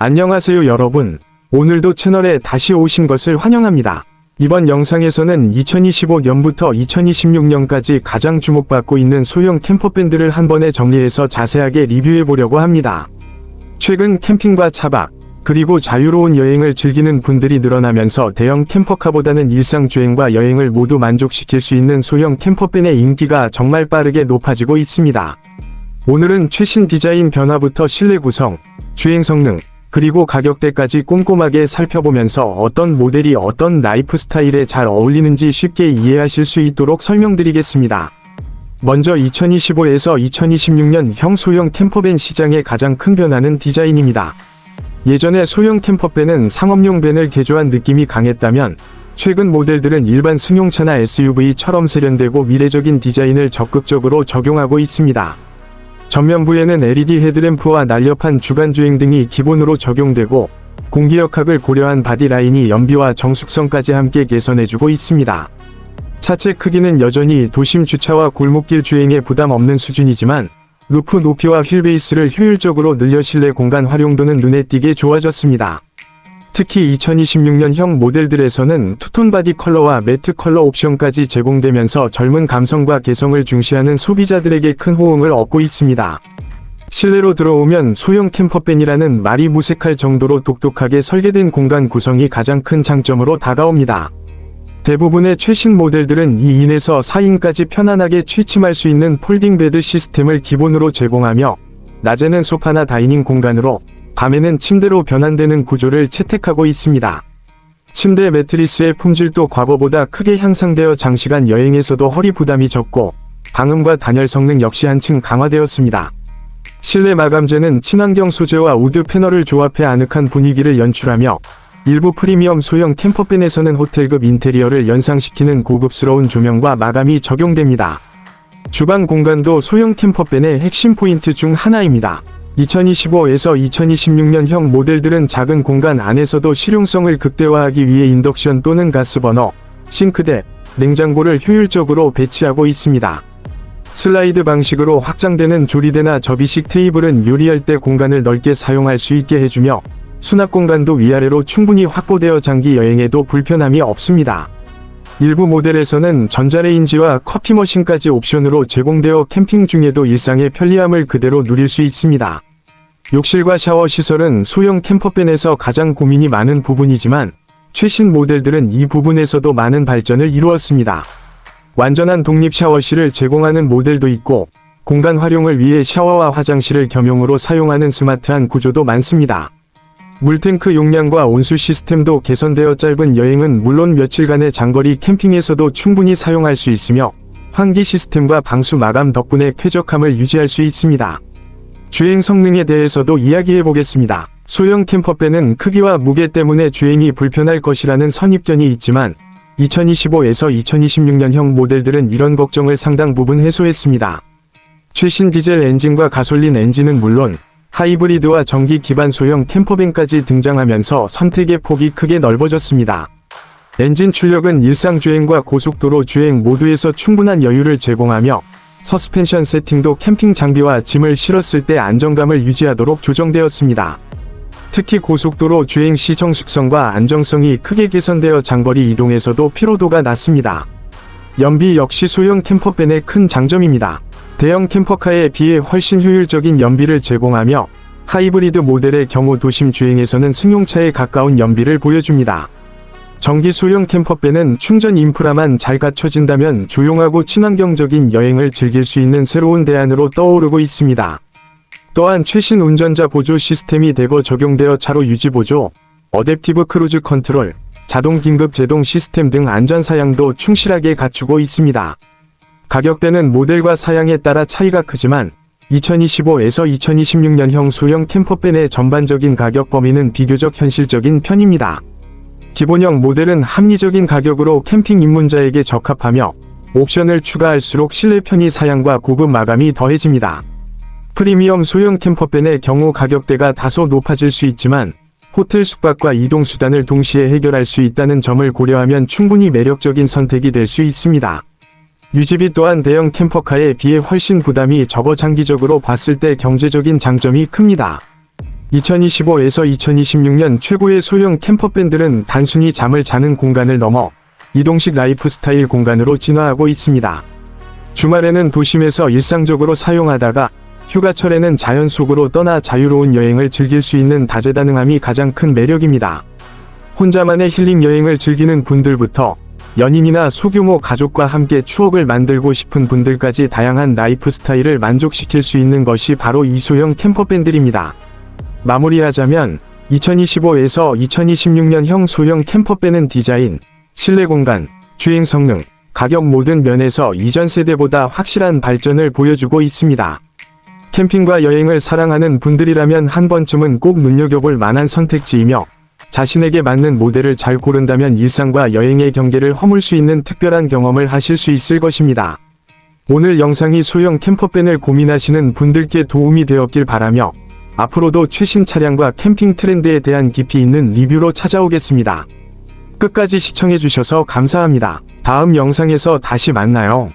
안녕하세요 여러분. 오늘도 채널에 다시 오신 것을 환영합니다. 이번 영상에서는 2025년부터 2026년까지 가장 주목받고 있는 소형 캠퍼밴드를 한 번에 정리해서 자세하게 리뷰해 보려고 합니다. 최근 캠핑과 차박, 그리고 자유로운 여행을 즐기는 분들이 늘어나면서 대형 캠퍼카보다는 일상 주행과 여행을 모두 만족시킬 수 있는 소형 캠퍼밴의 인기가 정말 빠르게 높아지고 있습니다. 오늘은 최신 디자인 변화부터 실내 구성, 주행 성능, 그리고 가격대까지 꼼꼼하게 살펴보면서 어떤 모델이 어떤 라이프 스타일에 잘 어울리는지 쉽게 이해하실 수 있도록 설명드리겠습니다. 먼저 2025에서 2026년 형 소형 캠퍼밴 시장의 가장 큰 변화는 디자인입니다. 예전에 소형 캠퍼밴은 상업용 밴을 개조한 느낌이 강했다면 최근 모델들은 일반 승용차나 SUV처럼 세련되고 미래적인 디자인을 적극적으로 적용하고 있습니다. 전면부에는 LED 헤드램프와 날렵한 주간주행 등이 기본으로 적용되고 공기역학을 고려한 바디라인이 연비와 정숙성까지 함께 개선해주고 있습니다. 차체 크기는 여전히 도심 주차와 골목길 주행에 부담 없는 수준이지만 루프 높이와 휠베이스를 효율적으로 늘려 실내 공간 활용도는 눈에 띄게 좋아졌습니다. 특히 2026년형 모델들에서는 투톤 바디 컬러와 매트 컬러 옵션까지 제공되면서 젊은 감성과 개성을 중시하는 소비자들에게 큰 호응을 얻고 있습니다. 실내로 들어오면 소형 캠퍼밴이라는 말이 무색할 정도로 독특하게 설계된 공간 구성이 가장 큰 장점으로 다가옵니다. 대부분의 최신 모델들은 2인에서 4인까지 편안하게 취침할 수 있는 폴딩 베드 시스템을 기본으로 제공하며 낮에는 소파나 다이닝 공간으로 밤에는 침대로 변환되는 구조를 채택하고 있습니다. 침대 매트리스의 품질도 과거보다 크게 향상되어 장시간 여행에서도 허리 부담이 적고 방음과 단열 성능 역시 한층 강화되었습니다. 실내 마감재는 친환경 소재와 우드 패널을 조합해 아늑한 분위기를 연출하며 일부 프리미엄 소형 캠퍼밴에서는 호텔급 인테리어를 연상시키는 고급스러운 조명과 마감이 적용됩니다. 주방 공간도 소형 캠퍼밴의 핵심 포인트 중 하나입니다. 2025에서 2026년형 모델들은 작은 공간 안에서도 실용성을 극대화하기 위해 인덕션 또는 가스버너, 싱크대, 냉장고를 효율적으로 배치하고 있습니다. 슬라이드 방식으로 확장되는 조리대나 접이식 테이블은 요리할 때 공간을 넓게 사용할 수 있게 해주며 수납 공간도 위아래로 충분히 확보되어 장기 여행에도 불편함이 없습니다. 일부 모델에서는 전자레인지와 커피 머신까지 옵션으로 제공되어 캠핑 중에도 일상의 편리함을 그대로 누릴 수 있습니다. 욕실과 샤워 시설은 소형 캠퍼밴에서 가장 고민이 많은 부분이지만 최신 모델들은 이 부분에서도 많은 발전을 이루었습니다. 완전한 독립 샤워실을 제공하는 모델도 있고 공간 활용을 위해 샤워와 화장실을 겸용으로 사용하는 스마트한 구조도 많습니다. 물탱크 용량과 온수 시스템도 개선되어 짧은 여행은 물론 며칠간의 장거리 캠핑에서도 충분히 사용할 수 있으며 환기 시스템과 방수 마감 덕분에 쾌적함을 유지할 수 있습니다. 주행 성능에 대해서도 이야기해 보겠습니다. 소형 캠퍼밴은 크기와 무게 때문에 주행이 불편할 것이라는 선입견이 있지만 2025에서 2026년형 모델들은 이런 걱정을 상당 부분 해소했습니다. 최신 디젤 엔진과 가솔린 엔진은 물론 하이브리드와 전기 기반 소형 캠퍼밴까지 등장하면서 선택의 폭이 크게 넓어졌습니다. 엔진 출력은 일상 주행과 고속도로 주행 모두에서 충분한 여유를 제공하며 서스펜션 세팅도 캠핑 장비와 짐을 실었을 때 안정감을 유지하도록 조정되었습니다. 특히 고속도로 주행 시 정숙성과 안정성이 크게 개선되어 장거리 이동에서도 피로도가 낮습니다. 연비 역시 소형 캠퍼밴의 큰 장점입니다. 대형 캠퍼카에 비해 훨씬 효율적인 연비를 제공하며 하이브리드 모델의 경우 도심 주행에서는 승용차에 가까운 연비를 보여줍니다. 전기 소형 캠퍼밴은 충전 인프라만 잘 갖춰진다면 조용하고 친환경적인 여행을 즐길 수 있는 새로운 대안으로 떠오르고 있습니다. 또한 최신 운전자 보조 시스템이 대거 적용되어 차로 유지 보조, 어댑티브 크루즈 컨트롤, 자동 긴급 제동 시스템 등 안전 사양도 충실하게 갖추고 있습니다. 가격대는 모델과 사양에 따라 차이가 크지만 2025에서 2026년형 소형 캠퍼밴의 전반적인 가격 범위는 비교적 현실적인 편입니다. 기본형 모델은 합리적인 가격으로 캠핑 입문자에게 적합하며 옵션을 추가할수록 실내 편의 사양과 고급 마감이 더해집니다. 프리미엄 소형 캠퍼밴의 경우 가격대가 다소 높아질 수 있지만 호텔 숙박과 이동 수단을 동시에 해결할 수 있다는 점을 고려하면 충분히 매력적인 선택이 될 수 있습니다. 유지비 또한 대형 캠퍼카에 비해 훨씬 부담이 적어 장기적으로 봤을 때 경제적인 장점이 큽니다. 2025에서 2026년 최고의 소형 캠퍼밴들은 단순히 잠을 자는 공간을 넘어 이동식 라이프 스타일 공간으로 진화하고 있습니다. 주말에는 도심에서 일상적으로 사용하다가 휴가철에는 자연 속으로 떠나 자유로운 여행을 즐길 수 있는 다재다능함이 가장 큰 매력입니다. 혼자만의 힐링 여행을 즐기는 분들부터 연인이나 소규모 가족과 함께 추억을 만들고 싶은 분들까지 다양한 라이프 스타일을 만족시킬 수 있는 것이 바로 이 소형 캠퍼밴들입니다. 마무리하자면 2025에서 2026년형 소형 캠퍼밴은 디자인, 실내 공간, 주행 성능, 가격 모든 면에서 이전 세대보다 확실한 발전을 보여주고 있습니다. 캠핑과 여행을 사랑하는 분들이라면 한 번쯤은 꼭 눈여겨볼 만한 선택지이며 자신에게 맞는 모델을 잘 고른다면 일상과 여행의 경계를 허물 수 있는 특별한 경험을 하실 수 있을 것입니다. 오늘 영상이 소형 캠퍼밴을 고민하시는 분들께 도움이 되었길 바라며 앞으로도 최신 차량과 캠핑 트렌드에 대한 깊이 있는 리뷰로 찾아오겠습니다. 끝까지 시청해주셔서 감사합니다. 다음 영상에서 다시 만나요.